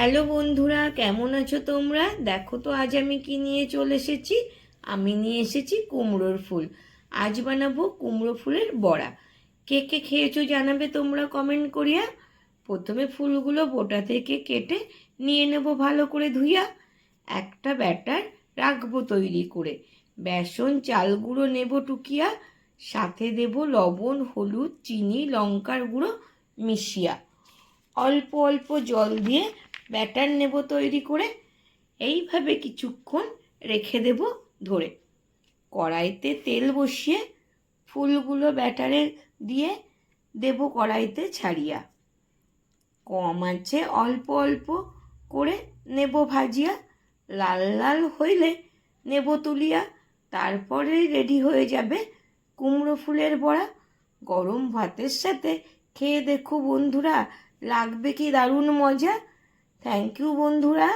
Hello বন্ধুরা, কেমন আছো তোমরা? দেখো তো আজ আমি কি নিয়ে চলে এসেছি। আমি নিয়ে এসেছি কুমড়োর ফুল। আজ বানাবো কুমড়ো ফুলের বড়া। কে কে খেয়েছো জানাবে তোমরা কমেন্ট করিয়া। প্রথমে ফুলগুলো বোটা থেকে কেটে নিয়ে নেব ভালো করে ধুইয়া। একটা ব্যাটার রাখব তৈরি করে। বেসন, চাল গুঁড়ো নেব টুকিয়া। সাথে দেব লবণ, হলুদ, চিনি, লঙ্কার গুঁড়ো মিশিয়া। অল্প অল্প জল দিয়ে ব্যাটার নেব তৈরি করে, এইভাবে কিছুক্ষণ রেখে দেব ধরে। কড়াইতে তেল বসিয়ে ফুলগুলো ব্যাটারে দিয়ে দেব কড়াইতে ছাড়িয়া। কম আছে অল্প অল্প করে নেব ভাজিয়া, লাল লাল হইলে নেব তুলিয়া তারপরেই রেডি হয়ে যাবে কুমড়ো ফুলের বড়া। গরম ভাতের সাথে খেয়ে দেখো বন্ধুরা, লাগবে কি দারুণ মজা। থ্যাংক ইউ বন্ধুরা।